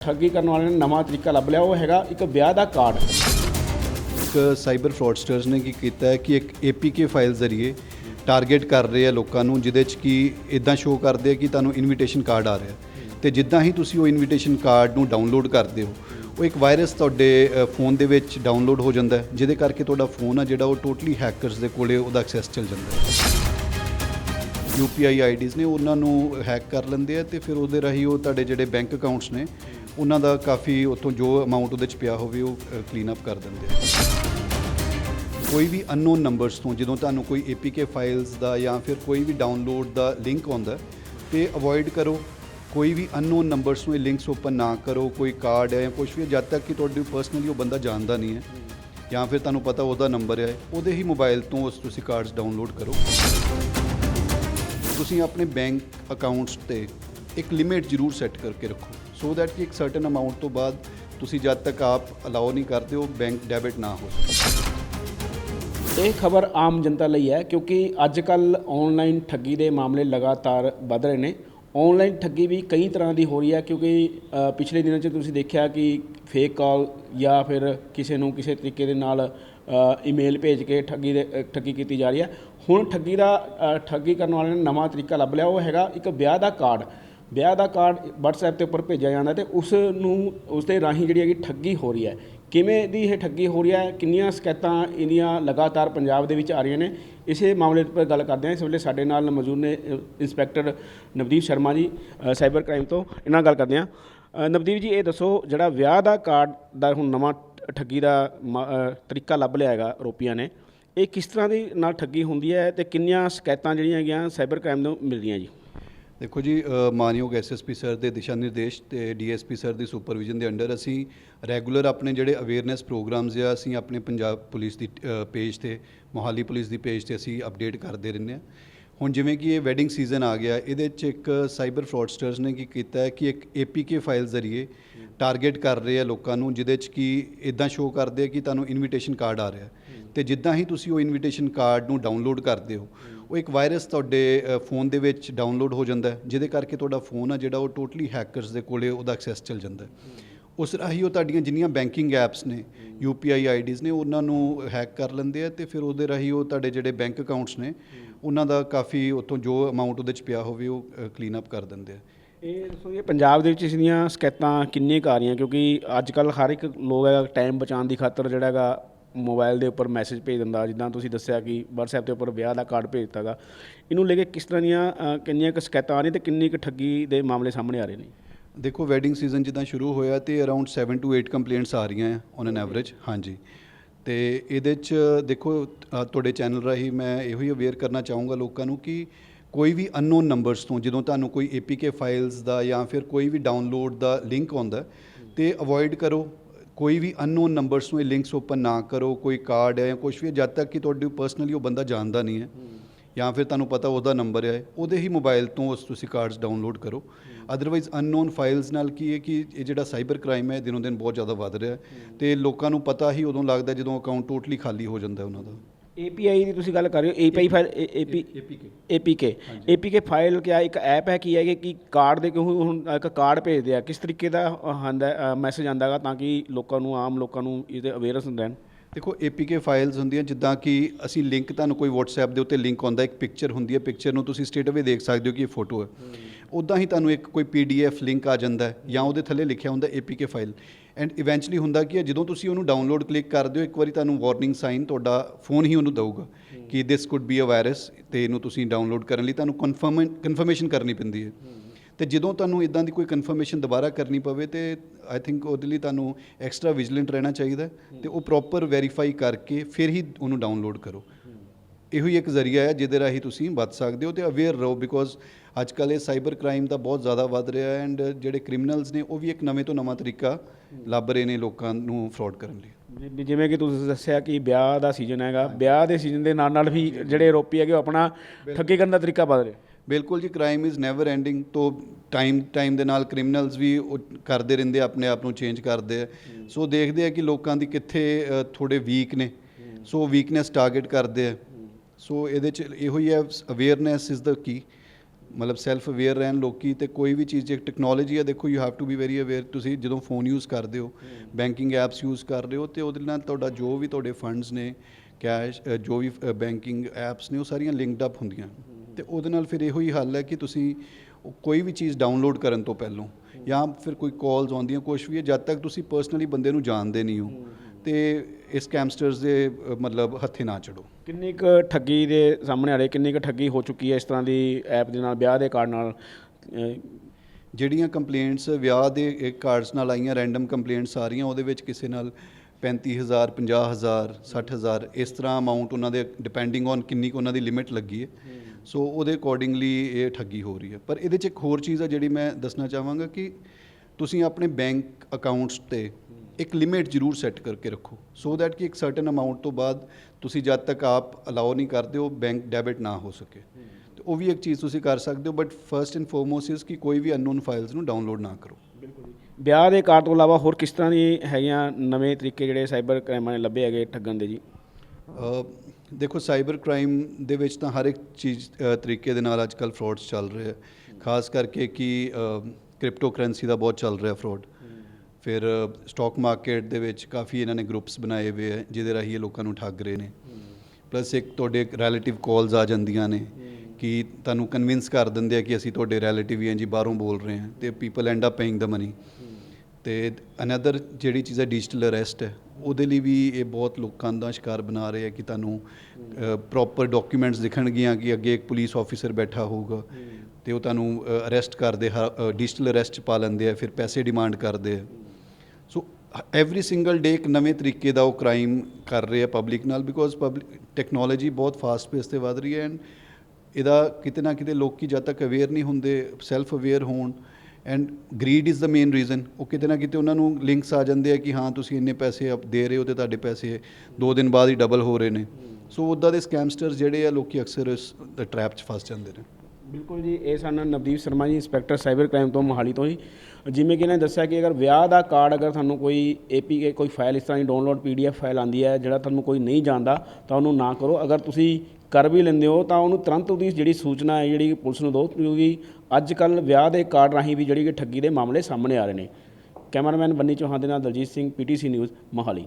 ਠੱਗੀ ਕਰਨ ਵਾਲਿਆਂ ਨੇ ਨਵਾਂ ਤਰੀਕਾ ਲੱਭ ਲਿਆ, ਉਹ ਹੈਗਾ ਇੱਕ ਵਿਆਹ ਦਾ ਕਾਰਡ। ਇੱਕ ਸਾਈਬਰ ਫਰਾਡਸਟਰਸ ਨੇ ਕੀ ਕੀਤਾ ਹੈ ਕਿ ਇੱਕ APK ਫਾਈਲ ਜ਼ਰੀਏ ਟਾਰਗੇਟ ਕਰ ਰਹੇ ਆ ਲੋਕਾਂ ਨੂੰ, ਜਿਹਦੇ ਚ ਕੀ ਇਦਾਂ ਸ਼ੋਅ ਕਰਦੇ ਆ ਕਿ ਤੁਹਾਨੂੰ ਇਨਵੀਟੇਸ਼ਨ ਕਾਰਡ ਆ ਰਿਹਾ। ਤੇ ਜਿੱਦਾਂ ਹੀ ਤੁਸੀਂ ਉਹ ਇਨਵੀਟੇਸ਼ਨ ਕਾਰਡ ਨੂੰ ਡਾਊਨਲੋਡ ਕਰਦੇ ਹੋ, ਉਹ ਇੱਕ ਵਾਇਰਸ ਤੁਹਾਡੇ ਫੋਨ ਦੇ ਵਿੱਚ ਡਾਊਨਲੋਡ ਹੋ ਜਾਂਦਾ ਜਿਹਦੇ ਕਰਕੇ ਤੁਹਾਡਾ ਫੋਨ ਆ ਜਿਹੜਾ ਉਹ ਟੋਟਲੀ ਹੈਕਰਸ ਦੇ ਕੋਲੇ ਉਹਦਾ ਐਕਸੈਸ ਚਲ ਜਾਂਦਾ ਹੈ। UPI ਆਈਡੀਜ਼ ਨੇ ਉਹਨਾਂ ਨੂੰ ਹੈਕ ਕਰ ਲੈਂਦੇ ਆ ਤੇ ਫਿਰ ਉਹਦੇ ਰਾਹੀਂ ਉਹ ਤੁਹਾਡੇ ਜਿਹੜੇ ਬੈਂਕ ਅਕਾਊਂਟਸ ਨੇ ਉਹਨਾਂ ਦਾ ਕਾਫੀ ਉੱਥੋਂ ਜੋ ਅਮਾਉਂਟ ਉਹਦੇ ਚ ਪਿਆ ਹੋਵੇ, ਉਹ ਕਲੀਨ ਅਪ ਕਰ ਦਿੰਦੇ ਆ। ਕੋਈ ਵੀ ਅਨਨੋਨ ਨੰਬਰਸ ਤੋਂ, ਜਦੋਂ ਤੁਹਾਨੂੰ ਕੋਈ APK ਫਾਈਲਸ ਦਾ ਜਾਂ ਫਿਰ ਕੋਈ ਵੀ ਡਾਊਨਲੋਡ ਦਾ ਲਿੰਕ ਆਉਂਦਾ, ਤੇ ਅਵੋਇਡ ਕਰੋ। ਕੋਈ ਵੀ ਅਨਨੋਨ ਨੰਬਰਸ ਨੂੰ ਇਹ ਲਿੰਕਸ ਓਪਨ ਨਾ ਕਰੋ, ਕੋਈ ਕਾਰਡ ਹੈ ਜਾਂ ਕੁਝ ਵੀ ਜਦ ਤੱਕ ਕਿ ਤੁਹਾਡੇ ਪਰਸਨਲੀ ਉਹ ਬੰਦਾ ਜਾਣਦਾ ਨਹੀਂ ਹੈ। ਜਾਂ ਫਿਰ ਤੁਹਾਨੂੰ ਪਤਾ ਉਹਦਾ ਨੰਬਰ ਹੈ, ਉਹਦੇ ਹੀ ਮੋਬਾਈਲ ਤੋਂ ਉਸ ਤੁਸੀਂ ਕਾਰਡਸ ਡਾਊਨਲੋਡ ਕਰੋ। ਤੁਸੀਂ ਆਪਣੇ ਬੈਂਕ ਅਕਾਊਂਟਸ ਤੇ ਇੱਕ ਲਿਮਿਟ ਜ਼ਰੂਰ ਸੈੱਟ ਕਰਕੇ ਰੱਖੋ ਸੋ ਦੈਟ ਕਿ ਇੱਕ ਸਰਟਨ ਅਮਾਉਂਟ ਤੋਂ ਬਾਅਦ ਤੁਸੀਂ ਜਦ ਤੱਕ ਆਪ ਅਲਾਉ ਨਹੀਂ ਕਰਦੇ ਹੋ ਬੈਂਕ ਡੈਬਿਟ ਨਾ ਹੋ ਸਕੇ ਇਹ ਖਬਰ ਆਮ ਜਨਤਾ ਲਈ ਹੈ, ਕਿਉਂਕਿ ਅੱਜ ਕੱਲ ਆਨਲਾਈਨ ਠੱਗੀ ਦੇ ਮਾਮਲੇ ਲਗਾਤਾਰ ਵੱਧ ਰਹੇ ਨੇ। ਆਨਲਾਈਨ ਠੱਗੀ ਵੀ ਕਈ ਤਰ੍ਹਾਂ ਦੀ ਹੋ ਰਹੀ ਹੈ, ਕਿਉਂਕਿ ਪਿਛਲੇ ਦਿਨਾਂ 'ਚ ਤੁਸੀਂ ਦੇਖਿਆ ਕਿ ਫੇਕ ਕਾਲ ਜਾਂ ਫਿਰ ਕਿਸੇ ਨੂੰ ਕਿਸੇ ਤਰੀਕੇ ਦੇ ਨਾਲ ਈਮੇਲ ਭੇਜ ਕੇ ਠੱਗੀ ਦੇ ਠੱਗੀ ਕੀਤੀ ਜਾ ਰਹੀ ਹੈ। ਹੁਣ ਠੱਗੀ ਦਾ ਠੱਗੀ ਕਰਨ ਵਾਲੇ ਨੇ ਨਵਾਂ ਤਰੀਕਾ ਲੱਭ ਲਿਆ, ਉਹ ਹੈਗਾ ਇੱਕ ਵਿਆਹ ਦਾ ਕਾਰਡ ਵਿਆਹ ਦਾ ਕਾਰਡ ਵਟਸਐਪ ਦੇ ਉੱਪਰ ਭੇਜਿਆ ਜਾਂਦਾ ਅਤੇ ਉਸ ਨੂੰ, ਉਸ ਦੇ ਰਾਹੀਂ ਜਿਹੜੀ ਹੈਗੀ ਠੱਗੀ ਹੋ ਰਹੀ ਹੈ। ਕਿਵੇਂ ਦੀ ਇਹ ਠੱਗੀ ਹੋ ਰਹੀ ਹੈ? ਕਿੰਨੀਆਂ ਸ਼ਿਕਾਇਤਾਂ ਇਹਦੀਆਂ ਲਗਾਤਾਰ ਪੰਜਾਬ ਦੇ ਵਿੱਚ ਆ ਰਹੀਆਂ ਨੇ? ਇਸੇ ਮਾਮਲੇ ਉੱਪਰ ਗੱਲ ਕਰਦੇ ਹਾਂ। ਇਸ ਵੇਲੇ ਸਾਡੇ ਨਾਲ ਮੌਜੂਦ ਨੇ inspector Navdeep Sharma ji cyber crime ਤੋਂ। ਇਹਨਾਂ ਨਾਲ ਗੱਲ ਕਰਦੇ ਹਾਂ। ਨਵਦੀਪ ਜੀ, ਇਹ ਦੱਸੋ, ਜਿਹੜਾ ਵਿਆਹ ਦਾ ਕਾਰਡ ਦਾ ਹੁਣ ਨਵਾਂ ਠੱਗੀ ਦਾ ਮ- ਤਰੀਕਾ ਲੱਭ ਲਿਆ ਹੈਗਾ ਆਰੋਪੀਆਂ ਨੇ। ਇਹ ਕਿਸ ਤਰ੍ਹਾਂ ਦੀ ਨਾਲ ਠੱਗੀ ਹੁੰਦੀ ਹੈ ਤੇ ਕਿੰਨੀਆਂ ਸ਼ਿਕਾਇਤਾਂ ਜਿਹੜੀਆਂ ਹੈਗੀਆਂ ਸਾਈਬਰ ਕ੍ਰਾਈਮ ਨੂੰ ਮਿਲਦੀਆਂ ਜੀ? ਦੇਖੋ ਜੀ ਅ, ਮਾਨਯੋਗ ਐਸਐਸਪੀ ਸਰ ਦੇ ਦਿਸ਼ਾ ਨਿਰਦੇਸ਼ ਤੇ ਡੀਐਸਪੀ ਸਰ ਦੀ ਸੁਪਰਵਿਜ਼ਨ ਦੇ ਅੰਡਰ ਅਸੀਂ ਰੈਗੂਲਰ ਆਪਣੇ ਜਿਹੜੇ ਅਵੇਅਰਨੈਸ ਪ੍ਰੋਗਰਾਮਸ ਆ ਅਸੀਂ ਆਪਣੇ ਪੰਜਾਬ ਪੁਲਿਸ ਦੀ ਪੇਜ ਤੇ ਮੋਹਾਲੀ ਪੁਲਿਸ ਦੀ ਪੇਜ ਤੇ ਅਸੀਂ ਅਪਡੇਟ ਕਰਦੇ ਰਹਿੰਦੇ ਹਾਂ। ਹੁਣ ਜਿਵੇਂ ਕਿ ਇਹ ਵੈਡਿੰਗ ਸੀਜ਼ਨ ਆ ਗਿਆ ਇਹਦੇ 'ਚ ਇੱਕ ਸਾਈਬਰ ਫਰਾਡਸਟਰਸ ਨੇ ਕੀ ਕੀਤਾ ਹੈ ਕਿ ਇੱਕ APK ਫਾਈਲ ਜ਼ਰੀਏ ਟਾਰਗੇਟ ਕਰ ਰਹੇ ਆ ਲੋਕਾਂ ਨੂੰ ਜਿਹਦੇ 'ਚ ਕੀ ਇਦਾਂ ਸ਼ੋਅ ਕਰਦੇ ਆ ਕਿ ਤੁਹਾਨੂੰ ਇਨਵੀਟੇਸ਼ਨ ਕਾਰਡ ਆ ਰਿਹਾ ਤੇ ਜਿੱਦਾਂ ਹੀ ਤੁਸੀਂ ਉਹ ਇਨਵੀਟੇਸ਼ਨ ਕਾਰਡ ਨੂੰ ਡਾਊਨਲੋਡ ਕਰਦੇ ਹੋ, ਉਹ ਇੱਕ ਵਾਇਰਸ ਤੁਹਾਡੇ ਫੋਨ ਦੇ ਵਿੱਚ ਡਾਊਨਲੋਡ ਹੋ ਜਾਂਦਾ ਜਿਹਦੇ ਕਰਕੇ ਤੁਹਾਡਾ ਫੋਨ ਆ ਜਿਹੜਾ ਉਹ ਟੋਟਲੀ ਹੈਕਰਸ ਦੇ ਕੋਲੇ ਉਹਦਾ ਐਕਸੈਸ ਚਲ ਜਾਂਦਾ ਉਸ ਰਾਹੀਂ ਉਹ ਤੁਹਾਡੀਆਂ ਜਿੰਨੀਆਂ ਬੈਂਕਿੰਗ ਐਪਸ ਨੇ UPI ਆਈਡੀਜ਼ ਨੇ, ਉਹਨਾਂ ਨੂੰ ਹੈਕ ਕਰ ਲੈਂਦੇ ਆ ਤੇ ਫਿਰ ਉਹਦੇ ਰਾਹੀਂ ਉਹ ਤੁਹਾਡੇ ਜਿਹੜੇ ਬੈਂਕ ਅਕਾਊਂਟਸ ਨੇ, ਉਹਨਾਂ ਦਾ ਕਾਫੀ ਉੱਥੋਂ ਜੋ ਅਮਾਉਂਟ ਉਹਦੇ ਚ ਪਿਆ ਹੋਵੇ, ਉਹ ਕਲੀਨ ਅਪ ਕਰ ਦਿੰਦੇ ਆ। ਇਹ ਦੱਸੋ ਇਹ ਪੰਜਾਬ ਦੇ ਵਿੱਚ ਇਸ ਦੀਆਂ ਸ਼ਿਕਾਇਤਾਂ ਕਿੰਨੀਆਂ ਕੁ ਆ ਰਹੀਆਂ? ਕਿਉਂਕਿ ਅੱਜ ਕੱਲ ਹਰ ਇੱਕ ਲੋਕ ਹੈਗਾ ਟਾਈਮ ਬਚਾਉਣ ਦੀ ਖਾਤਰ ਜਿਹੜਾ ਹੈਗਾ ਮੋਬਾਈਲ ਦੇ ਉੱਪਰ ਮੈਸੇਜ ਭੇਜ ਦਿੰਦਾ, ਜਿੱਦਾਂ ਤੁਸੀਂ ਦੱਸਿਆ ਕਿ WhatsApp ਦੇ ਉੱਪਰ ਵਿਆਹ ਦਾ ਕਾਰਡ ਭੇਜ ਦਿੱਤਾਗਾ ਇਹਨੂੰ ਲੈ ਕੇ ਕਿਸ ਤਰ੍ਹਾਂ ਦੀਆਂ ਕਿੰਨੀਆਂ ਕੁ ਸ਼ਿਕਾਇਤਾਂ ਆ ਰਹੀਆਂ ਤੇ ਕਿੰਨੀ ਕੁ ਠੱਗੀ ਦੇ ਮਾਮਲੇ ਸਾਹਮਣੇ ਆ ਰਹੇ ਨੇ? ਦੇਖੋ ਵੈਡਿੰਗ ਸੀਜ਼ਨ ਜਿੱਦਾਂ ਸ਼ੁਰੂ ਹੋਇਆ ਤੇ ਅਰਾਊਂਡ 7 ਟੂ 8 ਕੰਪਲੇਂਟਸ ਆ ਰਹੀਆਂ ਔਨ ਐਨ ਐਵਰੇਜ ਹਾਂਜੀ। ਤੇ ਇਹਦੇ ਚ ਦੇਖੋ ਤੁਹਾਡੇ ਚੈਨਲ ਰਾਹੀਂ ਮੈਂ ਇਹੋ ਹੀ ਅਵੇਅਰ ਕਰਨਾ ਚਾਹੂੰਗਾ ਲੋਕਾਂ ਨੂੰ ਕਿ ਕੋਈ ਵੀ ਅਨਨੋਨ ਨੰਬਰਸ ਤੋਂ, ਜਦੋਂ ਤੁਹਾਨੂੰ ਕੋਈ APK ਫਾਈਲਸ ਦਾ ਜਾਂ ਫਿਰ ਕੋਈ ਵੀ ਡਾਊਨਲੋਡ ਦਾ ਲਿੰਕ ਆਉਂਦਾ, ਤੇ ਅਵੋਇਡ ਕਰੋ। ਕੋਈ ਵੀ ਅਨਨੋਨ ਨੰਬਰਸ ਨੂੰ ਇਹ ਲਿੰਕਸ ਓਪਨ ਨਾ ਕਰੋ ਕੋਈ ਕਾਰਡ ਹੈ ਜਾਂ ਕੁਝ ਵੀ ਜਦ ਤੱਕ ਕਿ ਤੁਹਾਡੀ ਪਰਸਨਲੀ ਉਹ ਬੰਦਾ ਜਾਣਦਾ ਨਹੀਂ ਹੈ। ਜਾਂ ਫਿਰ ਤੁਹਾਨੂੰ ਪਤਾ ਉਹਦਾ ਨੰਬਰ ਹੈ ਉਹਦੇ ਹੀ ਮੋਬਾਈਲ ਤੋਂ ਉਸ ਤੁਸੀਂ ਕਾਰਡਸ ਡਾਊਨਲੋਡ ਕਰੋ। ਅਦਰਵਾਈਜ਼ ਅਨਨੋਨ ਫਾਈਲਸ ਨਾਲ ਕੀ ਹੈ ਕਿ ਇਹ ਜਿਹੜਾ ਸਾਈਬਰ ਕ੍ਰਾਈਮ ਹੈ ਦਿਨੋਂ ਦਿਨ ਬਹੁਤ ਜ਼ਿਆਦਾ ਵੱਧ ਰਿਹਾ ਹੈ। ਤੇ ਲੋਕਾਂ ਨੂੰ ਪਤਾ ਹੀ ਉਦੋਂ ਲੱਗਦਾ ਜਦੋਂ ਅਕਾਊਂਟ ਟੋਟਲੀ ਖਾਲੀ ਹੋ ਜਾਂਦਾ ਹੈ ਉਹਨਾਂ ਦਾ। API ਦੀ ਤੁਸੀਂ ਗੱਲ ਕਰ ਰਹੇ ਹੋ API file AP APK APK file ਕਿਆ ਇੱਕ ਐਪ ਹੈ ਕੀ ਹੈ ਕਿ ਕਾਰਡ ਦੇ ਕਿਉਂ ਹੁਣ ਇੱਕ ਕਾਰਡ ਭੇਜਦੇ ਆ? ਕਿਸ ਤਰੀਕੇ ਦਾ ਆਂਦਾ ਮੈਸੇਜ ਆਂਦਾਗਾ ਤਾਂ ਕਿ ਲੋਕਾਂ ਨੂੰ ਆਮ ਲੋਕਾਂ ਨੂੰ ਇਹਦੇ ਅਵੇਅਰਨੈਸ ਰਹਿਣ ਦੇਖੋ APK ਫਾਈਲਸ ਹੁੰਦੀਆਂ ਜਿੱਦਾਂ ਕਿ ਅਸੀਂ ਲਿੰਕ ਤੁਹਾਨੂੰ ਕੋਈ WhatsApp ਦੇ ਉੱਤੇ ਲਿੰਕ ਆਉਂਦਾ ਇੱਕ ਪਿਕਚਰ ਹੁੰਦੀ ਹੈ ਪਿਕਚਰ ਨੂੰ ਤੁਸੀਂ ਸਟੇਟ ਅਵੇ ਦੇਖ ਸਕਦੇ ਹੋ ਕਿ ਇਹ ਫੋਟੋ ਹੈ। ਉਦਾਂ ਹੀ ਤੁਹਾਨੂੰ ਇੱਕ ਕੋਈ PDF ਲਿੰਕ ਆ ਜਾਂਦਾ ਹੈ ਜਾਂ ਉਹਦੇ ਥੱਲੇ ਲਿਖਿਆ ਹੁੰਦਾ APK ਫਾਈਲ ਐਂਡ ਇਵੈਂਚੁਅਲੀ ਹੁੰਦਾ ਕੀ ਹੈ, ਜਦੋਂ ਤੁਸੀਂ ਉਹਨੂੰ ਡਾਊਨਲੋਡ ਕਲਿੱਕ ਕਰਦੇ ਹੋ, ਇੱਕ ਵਾਰੀ ਤੁਹਾਨੂੰ ਵਾਰਨਿੰਗ ਸਾਈਨ ਤੁਹਾਡਾ ਫੋਨ ਹੀ ਉਹਨੂੰ ਦਊਗਾ ਕਿ this could be a virus ਤੇ ਇਹਨੂੰ ਤੁਸੀਂ ਡਾਊਨਲੋਡ ਕਰਨ ਲਈ ਤੁਹਾਨੂੰ ਕਨਫਰਮ ਕਨਫਰਮੇਸ਼ਨ ਕਰਨੀ ਪੈਂਦੀ ਹੈ। ਤੇ ਜਦੋਂ ਤੁਹਾਨੂੰ ਇਦਾਂ ਦੀ ਕੋਈ ਕਨਫਰਮੇਸ਼ਨ ਦੁਬਾਰਾ ਕਰਨੀ ਪਵੇ ਤੇ ਆਈ ਥਿੰਕ ਉਹਦੇ ਲਈ ਤੁਹਾਨੂੰ ਐਕਸਟਰਾ ਵਿਜੀਲੈਂਟ ਰਹਿਣਾ ਚਾਹੀਦਾ ਹੈ ਤੇ ਉਹ ਪ੍ਰੋਪਰ ਵੈਰੀਫਾਈ ਕਰਕੇ ਫਿਰ ਹੀ ਉਹਨੂੰ ਡਾਊਨਲੋਡ ਕਰੋ। ਇਹੋ ਹੀ ਇੱਕ ਜ਼ਰੀਆ ਹੈ ਜਿਹਦੇ ਰਾਹੀਂ ਤੁਸੀਂ ਬਚ ਸਕਦੇ ਹੋ ਤੇ ਅਵੇਅਰ ਰਹੋ ਬਿਕੋਜ਼ ਅੱਜ ਕੱਲ੍ਹ ਇਹ ਸਾਈਬਰ ਕ੍ਰਾਈਮ ਦਾ ਬਹੁਤ ਜ਼ਿਆਦਾ ਵੱਧ ਰਿਹਾ ਹੈ ਐਂਡ ਜਿਹੜੇ ਕ੍ਰਿਮੀਨਲਸ ਨੇ ਉਹ ਵੀ ਇੱਕ ਨਵੇਂ ਤੋਂ ਨਵਾਂ ਤਰੀਕਾ ਲੱਭ ਰਹੇ ਨੇ ਲੋਕਾਂ ਨੂੰ ਫਰਾਡ ਕਰਨ ਲਈ। ਜਿਵੇਂ ਕਿ ਤੁਸੀਂ ਦੱਸਿਆ ਕਿ ਵਿਆਹ ਦਾ ਸੀਜ਼ਨ ਹੈਗਾ ਵਿਆਹ ਦੇ ਸੀਜ਼ਨ ਦੇ ਨਾਲ ਨਾਲ ਵੀ ਜਿਹੜੇ ਆਰੋਪੀ ਹੈਗੇ ਉਹ ਆਪਣਾ ਠੱਗੀ ਕਰਨ ਦਾ ਤਰੀਕਾ ਬਦਲ ਰਹੇ। ਬਿਲਕੁਲ ਜੀ ਕ੍ਰਾਈਮ ਇਜ਼ ਨੈਵਰ ਐਂਡਿੰਗ ਤੋਂ ਟਾਈਮ ਟਾਈਮ ਦੇ ਨਾਲ ਕ੍ਰਿਮੀਨਲਸ ਵੀ ਕਰਦੇ ਰਹਿੰਦੇ ਆਪਣੇ ਆਪ ਨੂੰ ਚੇਂਜ ਕਰਦੇ ਆ। ਸੋ ਦੇਖਦੇ ਆ ਕਿ ਲੋਕਾਂ ਦੀ ਕਿੱਥੇ ਥੋੜੇ ਵੀਕ ਨੇ। ਸੋ ਵੀਕਨੈਸ ਟਾਰਗੇਟ ਕਰਦੇ ਆ। ਸੋ ਇਹਦੇ ਚ ਇਹੋ ਹੀ ਹੈ ਅਵੇਅਰਨੈਸ ਇਜ਼ ਦਾ ਕੀ ਮਤਲਬ ਸੈਲਫ ਅਵੇਅਰ ਰਹਿਣ ਲੋਕੀ ਤੇ ਕੋਈ ਵੀ ਚੀਜ਼ ਜੇ ਟੈਕਨੋਲੋਜੀ ਹੈ ਦੇਖੋ you have to be very aware ਤੁਸੀਂ ਜਦੋਂ ਫੋਨ ਯੂਜ਼ ਕਰਦੇ ਹੋ ਬੈਂਕਿੰਗ ਐਪਸ ਯੂਜ਼ ਕਰ ਰਹੇ ਹੋ ਤੇ ਉਹਦੇ ਨਾਲ ਤੁਹਾਡਾ ਜੋ ਵੀ ਤੁਹਾਡੇ ਫੰਡਸ ਨੇ ਕੈਸ਼ ਜੋ ਵੀ ਬੈਂਕਿੰਗ ਐਪਸ ਨੇ ਉਹ ਸਾਰੀਆਂ ਲਿੰਕਡ ਅਪ ਹੁੰਦੀਆਂ। ਤੇ ਉਹਦੇ ਨਾਲ ਫਿਰ ਇਹੋ ਹੀ ਹੱਲ ਹੈ ਕਿ ਤੁਸੀਂ ਕੋਈ ਵੀ ਚੀਜ਼ ਡਾਊਨਲੋਡ ਕਰਨ ਤੋਂ ਪਹਿਲਾਂ ਜਾਂ ਫਿਰ ਕੋਈ ਕਾਲਸ ਆਉਂਦੀਆਂ ਕੁਝ ਵੀ ਹੈ ਜਦ ਤੱਕ ਤੁਸੀਂ ਪਰਸਨਲੀ ਬੰਦੇ ਨੂੰ ਜਾਣਦੇ ਨਹੀਂ ਹੋ। ਤੇ ਇਸ ਸਕੈਮਸਟਰਸ ਦੇ ਅ, ਮਤਲਬ ਹੱਥੇ ਨਾ ਚੜੋ। ਕਿੰਨੀ ਕੁ ਠੱਗੀ ਦੇ ਸਾਹਮਣੇ ਆ ਰਹੀ ਕਿੰਨੀ ਕੁ ਠੱਗੀ ਹੋ ਚੁੱਕੀ ਹੈ ਇਸ ਤਰ੍ਹਾਂ ਦੀ ਐਪ ਦੇ ਨਾਲ ਵਿਆਹ ਦੇ ਕਾਰਡ ਨਾਲ? ਅਹ, ਜਿਹੜੀਆਂ ਕੰਪਲੇਂਟਸ ਵਿਆਹ ਦੇ ਕਾਰਡਸ ਨਾਲ ਆਈਆਂ ਰੈਂਡਮ ਕੰਪਲੇਂਟਸ ਆ ਰਹੀਆਂ ਉਹਦੇ ਵਿੱਚ ਕਿਸੇ ਨਾਲ 35000 50000 60000 ਇਸ ਤਰ੍ਹਾਂ ਅਮਾਉਂਟ ਉਹਨਾਂ ਦੇ ਡਿਪੈਂਡਿੰਗ ਔਨ ਕਿੰਨੀ ਕੁ ਉਹਨਾਂ ਦੀ ਲਿਮਿਟ ਲੱਗੀ ਹੈ। ਸੋ ਉਹਦੇ ਅਕੋਰਡਿੰਗਲੀ ਇਹ ਠੱਗੀ ਹੋ ਰਹੀ ਹੈ। ਪਰ ਇਹਦੇ 'ਚ ਇੱਕ ਹੋਰ ਚੀਜ਼ ਆ ਜਿਹੜੀ ਮੈਂ ਦੱਸਣਾ ਚਾਹਾਂਗਾ ਕਿ ਤੁਸੀਂ ਆਪਣੇ ਬੈਂਕ ਅਕਾਊਂਟਸ ਤੇ ਇੱਕ ਲਿਮਿਟ ਜ਼ਰੂਰ ਸੈੱਟ ਕਰਕੇ ਰੱਖੋ ਸੋ ਦੈਟ ਕਿ ਇੱਕ ਸਰਟਨ ਅਮਾਉਂਟ ਤੋਂ ਬਾਅਦ ਤੁਸੀਂ ਜਦ ਤੱਕ ਆਪ ਅਲਾਉ ਨਹੀਂ ਕਰਦੇ ਹੋ ਬੈਂਕ ਡੈਬਿਟ ਨਾ ਹੋ ਸਕੇ। ਤੇ ਉਹ ਵੀ ਇੱਕ ਚੀਜ਼ ਤੁਸੀਂ ਕਰ ਸਕਦੇ ਹੋ ਬਟ ਫਰਸਟ ਐਂਡ ਫੋਰਮੋਸਟ ਇਸ ਕਿ ਕੋਈ ਵੀ ਅਨਨੋਨ ਫਾਈਲਸ ਨੂੰ ਡਾਊਨਲੋਡ ਨਾ ਕਰੋ। ਵਿਆਹ ਦੇ ਕਾਰਡ ਤੋਂ ਇਲਾਵਾ ਹੋਰ ਕਿਸ ਤਰ੍ਹਾਂ ਦੀ ਹੈਗੀਆਂ ਨਵੇਂ ਤਰੀਕੇ ਜਿਹੜੇ ਸਾਈਬਰ ਕ੍ਰਾਈਮਾਂ ਨੇ ਲੱਭੇ ਹੈਗੇ ਠੱਗਣ ਦੇ ਜੀ? ਦੇਖੋ ਸਾਈਬਰ ਕ੍ਰਾਈਮ ਦੇ ਵਿੱਚ ਤਾਂ ਹਰ ਇੱਕ ਚੀਜ਼ ਤਰੀਕੇ ਦੇ ਨਾਲ ਅੱਜਕੱਲ ਫਰਾਡਸ ਚੱਲ ਰਹੇ ਆ। ਖਾਸ ਕਰਕੇ ਕਿ ਕ੍ਰਿਪਟੋ ਕਰੰਸੀ ਦਾ ਬਹੁਤ ਚੱਲ ਰਿਹਾ ਫਰਾਡ ਫਿਰ ਸਟਾਕ ਮਾਰਕੀਟ ਦੇ ਵਿੱਚ ਕਾਫੀ ਇਹਨਾਂ ਨੇ ਗਰੁੱਪਸ ਬਣਾਏ ਹੋਏ ਹੈ ਜਿਹਦੇ ਰਾਹੀਂ ਇਹ ਲੋਕਾਂ ਨੂੰ ਠੱਗ ਰਹੇ ਨੇ। ਪਲੱਸ ਇੱਕ ਤੁਹਾਡੇ ਰਿਲੇਟਿਵ ਕਾਲਸ ਆ ਜਾਂਦੀਆਂ ਨੇ ਕਿ ਤੁਹਾਨੂੰ ਕਨਵਿੰਸ ਕਰ ਦਿੰਦੇ ਆ ਕਿ ਅਸੀਂ ਤੁਹਾਡੇ ਰਿਲੇਟਿਵ ਹੀ ਹਾਂ ਜੀ, ਬਾਹਰੋਂ ਬੋਲ ਰਹੇ ਹਾਂ ਤੇ people end up paying the money ਤੇ ਅਨਦਰ ਜਿਹੜੀ ਚੀਜ਼ ਹੈ ਡਿਜੀਟਲ ਅਰੈਸਟ ਹੈ ਉਹਦੇ ਲਈ ਵੀ ਇਹ ਬਹੁਤ ਲੋਕਾਂ ਦਾ ਸ਼ਿਕਾਰ ਬਣਾ ਰਹੇ ਆ ਕਿ ਤੁਹਾਨੂੰ ਪ੍ਰੋਪਰ ਡਾਕੂਮੈਂਟਸ ਦਿਖਣਗੀਆਂ ਕਿ ਅੱਗੇ ਇੱਕ ਪੁਲਿਸ ਆਫੀਸਰ ਬੈਠਾ ਹੋਊਗਾ ਤੇ ਉਹ ਤੁਹਾਨੂੰ ਅਰੈਸਟ ਕਰਦੇ ਡਿਜੀਟਲ ਅਰੈਸਟ ਚ ਪਾ ਲੈਂਦੇ ਆ, ਫਿਰ ਪੈਸੇ ਡਿਮਾਂਡ ਕਰਦੇ ਆ। ਐਵਰੀ ਸਿੰਗਲ ਡੇ ਇੱਕ ਨਵੇਂ ਤਰੀਕੇ ਦਾ ਉਹ ਕ੍ਰਾਈਮ ਕਰ ਰਹੇ ਆ ਪਬਲਿਕ ਨਾਲ ਬਿਕੋਜ਼ ਪਬਲਿਕ ਟੈਕਨੋਲੋਜੀ ਬਹੁਤ ਫਾਸਟ ਪੇਸ ਤੇ ਵਧ ਰਹੀ ਹੈ ਐਂਡ ਇਹਦਾ ਕਿਤੇ ਨਾ ਕਿਤੇ ਲੋਕੀ ਜਦ ਤੱਕ ਅਵੇਅਰ ਨਹੀਂ ਹੁੰਦੇ ਸੈਲਫ ਅਵੇਅਰ ਹੋਣ and greed is the main reason ਉਹ ਕਿਤੇ ਨਾ ਕਿਤੇ ਉਹਨਾਂ ਨੂੰ ਲਿੰਕਸ ਆ ਜਾਂਦੇ ਆ ਕਿ ਹਾਂ ਤੁਸੀਂ ਇੰਨੇ ਪੈਸੇ ਆਪ ਦੇ ਰਹੇ ਹੋ ਤੇ ਤੁਹਾਡੇ ਪੈਸੇ ਦੋ ਦਿਨ ਬਾਅਦ ਹੀ ਡਬਲ ਹੋ ਰਹੇ ਨੇ। ਸੋ ਉੱਦਾਂ ਦੇ ਸਕੈਮਸਟਰਸ ਜਿਹੜੇ ਆ ਲੋਕੀ ਅਕਸਰ ਇਸ ਟ੍ਰੈਪ 'ਚ ਫਸ ਜਾਂਦੇ ਨੇ। ਬਿਲਕੁਲ ਜੀ, ਇਹ ਸਨ Navdeep Sharma ji, inspector cyber crime ਤੋਂ ਮੋਹਾਲੀ ਤੋਂ ਹੀ ਜਿਵੇਂ ਕਿ ਇਹਨਾਂ ਨੇ ਦੱਸਿਆ ਕਿ ਅਗਰ ਵਿਆਹ ਦਾ ਕਾਰਡ ਅਗਰ ਤੁਹਾਨੂੰ ਕੋਈ ਏਪੀਕੇ ਕੋਈ ਫਾਈਲ ਇਸ ਤਰ੍ਹਾਂ ਦੀ ਡਾਊਨਲੋਡ ਪੀਡੀਐਫ ਫਾਈਲ ਆਂਦੀ ਹੈ, ਜਿਹੜਾ ਤੁਹਾਨੂੰ ਕੋਈ ਨਹੀਂ ਜਾਣਦਾ, ਤਾਂ ਉਹਨੂੰ ਨਾ ਕਰੋ। ਅਗਰ ਤੁਸੀਂ ਕਰ ਵੀ ਲੈਂਦੇ ਹੋ, ਤਾਂ ਉਹਨੂੰ ਤੁਰੰਤ ਉਹਦੀ ਜਿਹੜੀ ਸੂਚਨਾ ਹੈ, ਜਿਹੜੀ ਪੁਲਿਸ ਨੂੰ ਦਿਓ ਕਿਉਂਕਿ ਅੱਜ ਕੱਲ ਵਿਆਹ ਦੇ ਕਾਰਡ ਰਾਹੀਂ ਵੀ ਜਿਹੜੀ ਕਿ ਠੱਗੀ ਦੇ ਮਾਮਲੇ ਸਾਹਮਣੇ ਆ ਰਹੇ ਨੇ। ਕੈਮਰਾਮੈਨ ਬੰਨੀ ਚੌਹਾਨ ਦੇ ਨਾਲ ਦਲਜੀਤ ਸਿੰਘ ਪੀਟੀਸੀ ਨਿਊਜ਼, ਮੋਹਾਲੀ।